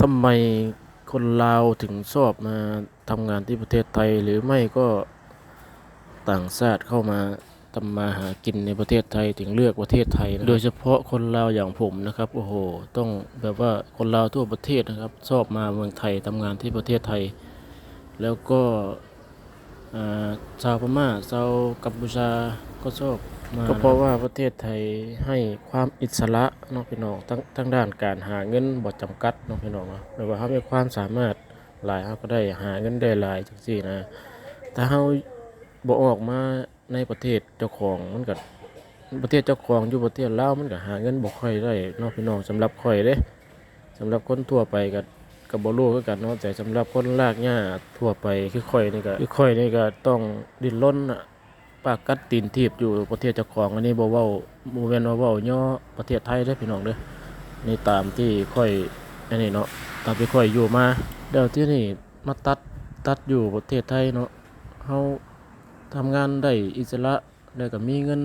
ทำไมคนลาวถึงชอบมาทำงานที่ประเทศไทย หรือไม่ก็ต่างชาติเข้ามาทำมาหากินในประเทศไทยถึงเลือกประเทศไทยนะโดยเฉพาะคนลาวอย่างผมนะครับโอ้โห ต้องแบบว่าคนลาวทั่วประเทศนะครับ ชอบมาเมืองไทยทำงานที่ประเทศไทย แล้วก็ชาวพม่าชาวกัมพูชาก็ชอบ ก็เพราะว่าประเทศไทยให้ความอิสระเนาะพี่น้องทั้งทั้งด้านการหาเงินบ่จำกัดเนาะพี่น้องเนาะแปลว่าเขามีความสามารถหลายเขาก็ได้หาเงินได้หลายจังซี่นะถ้าเขาบ่ออกมาในประเทศเจ้าของมันก็ประเทศเจ้าของอยู่ประเทศลาวมันก็หาเงินบ่ค่อยได้เนาะพี่น้องสำหรับข่อยเด้สำหรับคนทั่วไปก็กับบรู้คือกันเนาะแต่สำหรับคนลากหญ้าทั่วไปคือข่อยนี่ก็คือข่อยนี่ก็ต้องดิ้นรนน่ะ ปากกัดตีนทีบอยู่ประเทศเจ้าของอันนี้บ่เว้าบ่แม่นว่าเว้าย่อประเทศไทยเด้อพี่น้องเด้อนี่ตามที่ข่อยอันนี้เนาะตามที่ข่อยอยู่มาเดี๋ยวที่นี่มาตัดตัดอยู่ประเทศไทยเนาะเฮาทำงานได้อิสระแล้วก็มีเงิน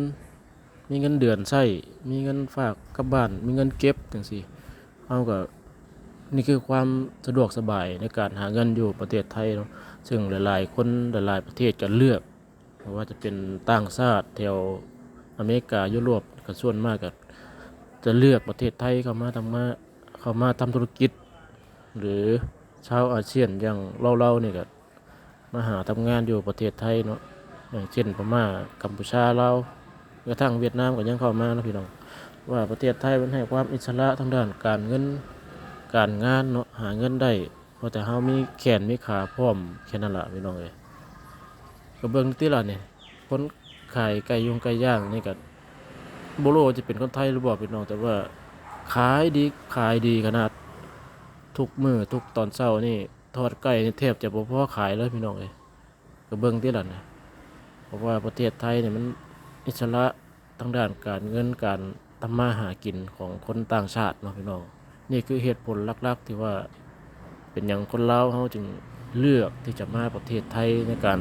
มีเงินเดือนใช้มีเงินฝากกับบ้าน มีเงินเก็บจังซี่เฮาก็นี่คือความสะดวกสบายในการหาเงินอยู่ประเทศไทยเนาะซึ่งหลายๆ คนหลายๆประเทศก็เลือก ไม่ว่าจะเป็นต่างชาติแถวอเมริกายุโรปก็ส่วนมากก็จะเลือกประเทศไทยเข้ามาทำมาเข้ามาทำธุรกิจ หรือชาวอาเซียนอย่างเราๆนี่ก็มาหาทำงานอยู่ประเทศไทยเนาะอย่างเช่นพม่ากัมพูชาเรากระทั่งเวียดนามก็ยังเข้ามาเนาะพี่น้องว่าประเทศไทยมันให้ความอิสระทางด้านการเงินการงานเนาะหาเงินได้เพราะแต่เฮามีแขนมีขาพร้อมแค่นั้นละพี่น้องเอ้ย ก็เบิ่งติล่ะนี่คนขายไก่ยงไก่ย่างนี่ก็บ่รู้ว่าจะเป็นคนไทยหรือบ่พี่น้องแต่ว่าขายดีขายดีขนาด ทุกมือทุกตอนเช้านี่ทอดไก่นี่แทบจะบ่พอขายเลยพี่น้องเอ้ยก็เบิ่งติล่ะนี่เพราะว่าประเทศไทยเนี่ยมันอิสระทางด้านการเงินการทำมาหากินของคนต่างชาติเนาะพี่น้องนี่คือเหตุผลหลักๆ ที่ว่าเป็นอย่างคนลาวเขาจึงเลือกที่จะมาประเทศไทยในการ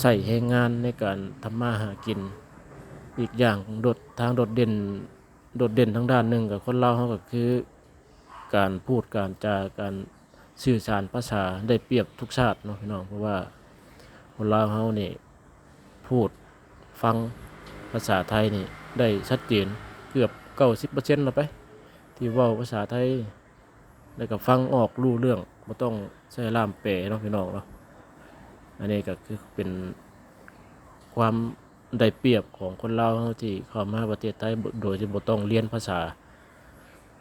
ใส่แรงงานในการทำมาหากิน อีกอย่างโดดทางโดดเด่นโดดเด่นทางด้านหนึ่งกับคนเล่าเขาก็คือ การพูดการจาการสื่อสารภาษาได้เปรียบทุกชาติเนาะพี่น้องเพราะว่าคนลาวเขานี่พูดฟังภาษาไทยนี่ได้ชัดเจนเกือบเก้าสิบเปอร์เซ็นต์แล้วไป ที่ว้าภาษาไทยแล้วก็ฟังออกรู้เรื่องบ่ต้องใช้ล่ามแปลเนาะพี่น้องเนาะ อันนี้ก็คือเป็นความได้เปรียบของคนเราที่เข้ามาประเทศไทยโดยที่บ่ต้องเรียนภาษา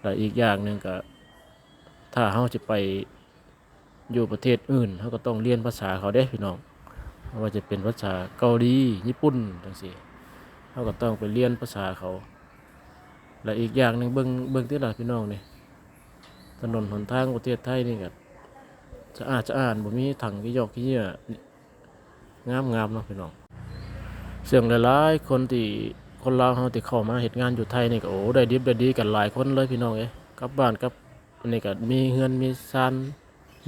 และอีกอย่างหนึ่งก็ถ้าเฮาจะไปอยู่ประเทศอื่นเฮาก็ต้องเรียนภาษาเขาเด้พี่น้องไม่ว่าจะเป็นภาษาเกาหลีญี่ปุ่นจังซี่เฮาก็ต้องไปเรียนภาษาเขา และอีกอย่างหนึ่งเบิ้งเบิ้งที่หลาพี่น้องนี่ถนนหนทางประเทศไทยนี่ก็จะอาดจะอ่านบ่มีถังกี่ยอกกี่เหี้ย งามงามๆเนาะพี่น้องเสื่องหลายๆ คนที่คนลาวเฮาที่เข้ามาเฮ็ดงานอยู่ไทยนี่ก็โอ้ได้ดิบได้ดีกันหลายคนเลยพี่น้องเอ้กลับบ้านกับอันนี้ก็มีเงินมีซาน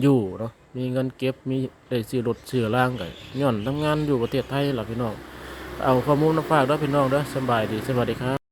อยู่เนาะมีเงินเก็บมีได้ซื้อรถซื้อล่างก็ย้อนทำงานอยู่ประเทศไทยล่ะพี่น้องเอาข้อมูลมาฝากด้อพี่น้องเด้อสบายดีสวัสดีครับ